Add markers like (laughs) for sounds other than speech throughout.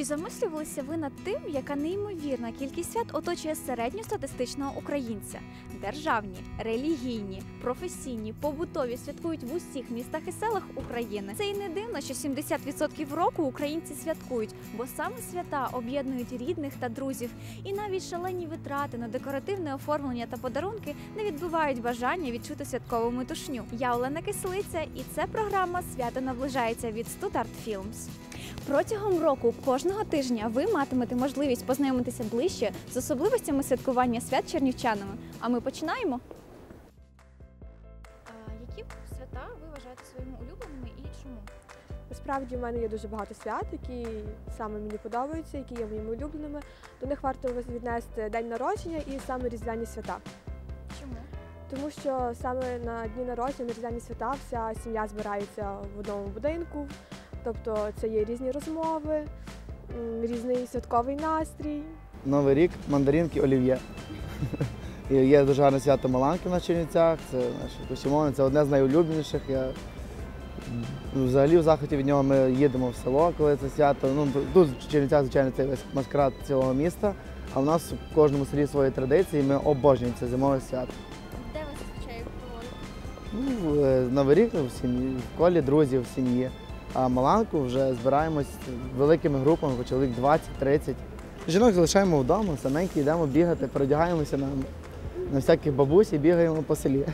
Чи замислювалися ви над тим, яка неймовірна кількість свят оточує середньостатистичного українця? Державні, релігійні, професійні, побутові святкують в усіх містах і селах України. Це і не дивно, що 70% року українці святкують, бо саме свята об'єднують рідних та друзів. І навіть шалені витрати на декоративне оформлення та подарунки не відбивають бажання відчути святкову метушню. Я Олена Кислиця, і це програма Свято наближається від Films. Протягом року кожного тижня ви матимете можливість познайомитися ближче з особливостями святкування свят чернівчанами. А ми починаємо. Які свята ви вважаєте своїми улюбленими і чому? Насправді в мене є дуже багато свят, які саме мені подобаються, які є моїми улюбленими. До них варто віднести день народження і саме різдвяні свята. Чому? Тому що саме на дні народження, на різдвяні свята, вся сім'я збирається в одному будинку. Тобто це є різні розмови, різний святковий настрій. Новий рік, мандаринки, олів'є. (laughs) І є дуже гарне свято Маланки в нас Чернівцях. Це наше костюмовне, це одне з найулюбленіших. Я взагалі в захваті від нього ми їдемо в село, коли це свято. Ну, тут в Чернівцях, звичайно, це весь маскарад цілого міста. А в нас в кожному селі свої традиції, ми обожнюємо це зимове свято. Де ви проводите? Ну, е, Новий рік в сім'ї, в колі друзів, в сім'ї. А Маланку вже збираємось великими групами, по чоловік 20-30. Жінок залишаємо вдома, саменькі йдемо бігати, передягаємося на, на всяких бабусь і бігаємо по селі.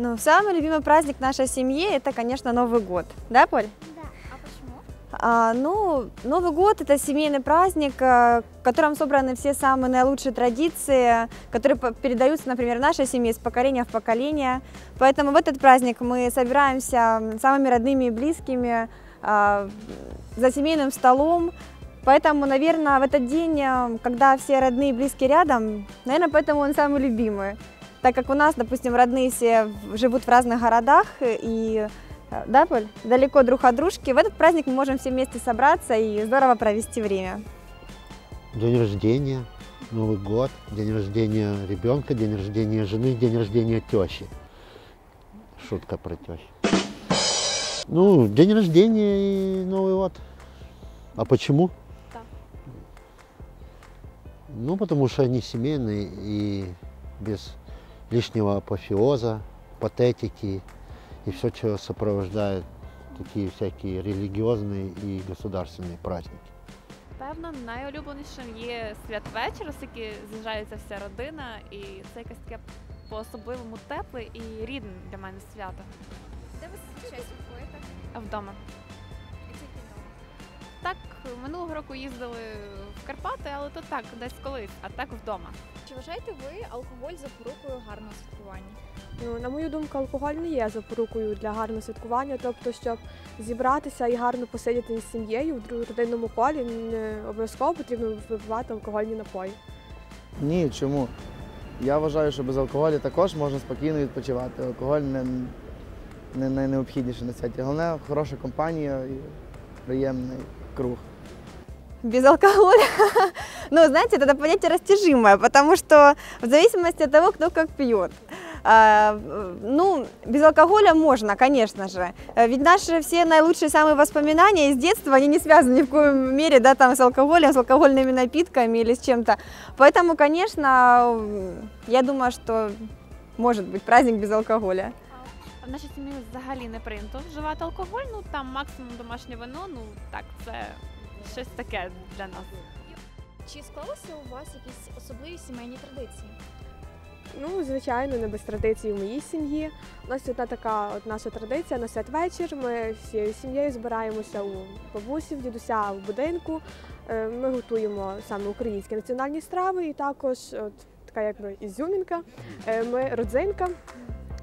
Ну, самый любимый праздник нашей семьи – это, конечно, Новый год. Да, Поль? А ну, Новый год – это семейный праздник, э, в котором собраны все самые наилучшие традиции, которые передаются, например, нашей семье из поколения в поколение. Поэтому в этот праздник мы собираемся самыми родными и близкими а, за семейным столом. Поэтому, наверное, в этот день, э, когда все родные и близкие рядом, наверное, поэтому он самый любимый. Так как у нас, допустим, родные все живут в разных городах и да, Поль? Далеко друг от дружки. В этот праздник мы можем все вместе собраться и здорово провести время. День рождения, Новый год, день рождения ребенка, день рождения жены, день рождения тещи. Шутка про тещу. Ну, день рождения и Новый год. А почему? Да. Ну, потому что они семейные и без лишнего апофеоза, патетики и все, что сопровождает такие всякие религиозные и государственные праздники. Певно, найулюбленішим є святвечір, оскільки з'їжджається вся родина, і це якесь таке по-особливому тепле і рідне для мене свято. Де ви зазвичай святкуєте? А вдома. І тільки вдома. Так, минулого року їздили в Карпати, але то так, десь колись, а так вдома. Чи вважаєте ви алкоголь запорукою гарного святкування? Ну, на мою думку, алкоголь не є запорукою для гарного святкування. Тобто, щоб зібратися і гарно посидіти із сім'єю в родинному колі, не обов'язково потрібно випивати алкогольні напої. Ні, чому? Я вважаю, що без алкоголю також можна спокійно відпочивати. Алкоголь не, не найнеобхідніше на святі. Головне хороша компанія і приємний круг. Без алкоголя. (laughs) Ну, знаете, это понятие растяжимое, потому что в зависимости от того, кто как пьет. А, э, Ну, без алкоголя можно, конечно же. Э, Ведь наши все наилучшие самые воспоминания из детства, они не связаны ни в коем мере, да, там с алкоголем, с алкогольными напитками или с чем-то. Поэтому, конечно, м, я думаю, что может быть праздник без алкоголя. А в нашій сім'ї взагалі не прийнято вживати алкоголь, ну там максимум домашнє вино, ну так, це щось таке для нас. Чи склалися у вас якісь особливі сімейні традиції? Ну, звичайно, не без традицій у моїй сім'ї. У нас одна така от наша традиція на святвечір. Ми всією сім'єю збираємося у бабусі, в дідуся в будинку. Е, Ми готуємо саме українські національні страви, і також от така якби ізюмінка. е, Ми родзинка.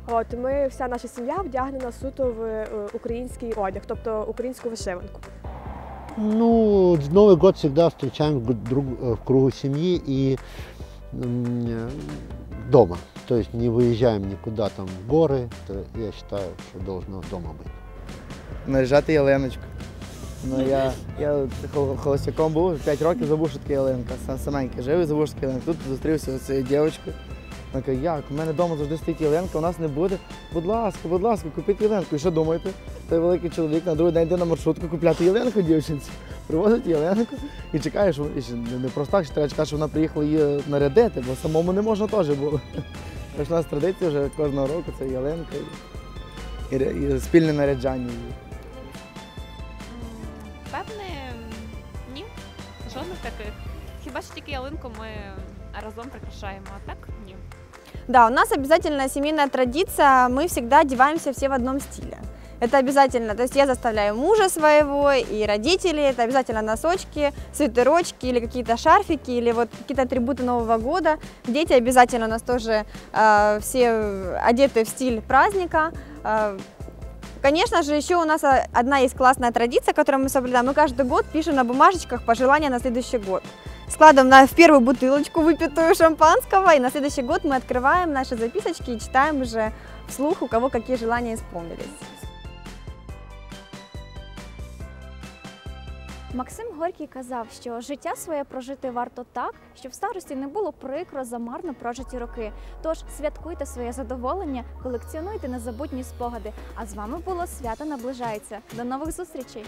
От ми вся наша сім'я вдягнена суто в е, український одяг, тобто українську вишиванку. Ну, Новый год всегда встречаем в, гу- друг- э, в кругу семьи и м, э, дома. То есть не выезжаем никуда там в горы. Это, я считаю, что должно дома быть. наряжати ялиночку. Ну, я, я хол- холостяком був, 5 років забув, що таке ялинка. Сам саменький жив і забув, що таке ялинка. Тут зустрівся з цією дівчинкою. Вона каже, як, у мене вдома завжди стоїть ялинка, у нас не буде. Будь ласка, будь ласка, купіть ялинку. І що думаєте? Той великий чоловік на другий день йде на маршрутку купляти ялинку дівчинці. привозить ялинку і чекаєш, що- і ще не просто так, що треба чекати, що вона приїхала її нарядити, бо самому не можна теж було. Тож у нас традиція вже кожного року це ялинка і, і, і спільне наряджання. її. Певне, ні. Жодних таких. Хіба що тільки ялинку ми разом прикрашаємо, а так ні. Да, у нас обязательно семейная традиция, мы всегда одеваемся все в одном стиле. Это обязательно, то есть я заставляю мужа своего и родителей, это обязательно носочки, свитерочки или какие-то шарфики, или вот какие-то атрибуты Нового года. Дети обязательно у нас тоже э, все одеты в стиль праздника. Э, Конечно же, еще у нас а, одна есть классная традиция, которую мы соблюдаем. Мы каждый год пишем на бумажечках пожелания на следующий год. Складываем на, в первую бутылочку выпитую шампанского, и на следующий год мы открываем наши записочки и читаем уже вслух, у кого какие желания исполнились. Максим Горький казав, що життя своє прожити варто так, щоб в старості не було прикро за марно прожиті роки. Тож святкуйте своє задоволення, колекціонуйте незабутні спогади. А з вами було свято наближається. До нових зустрічей!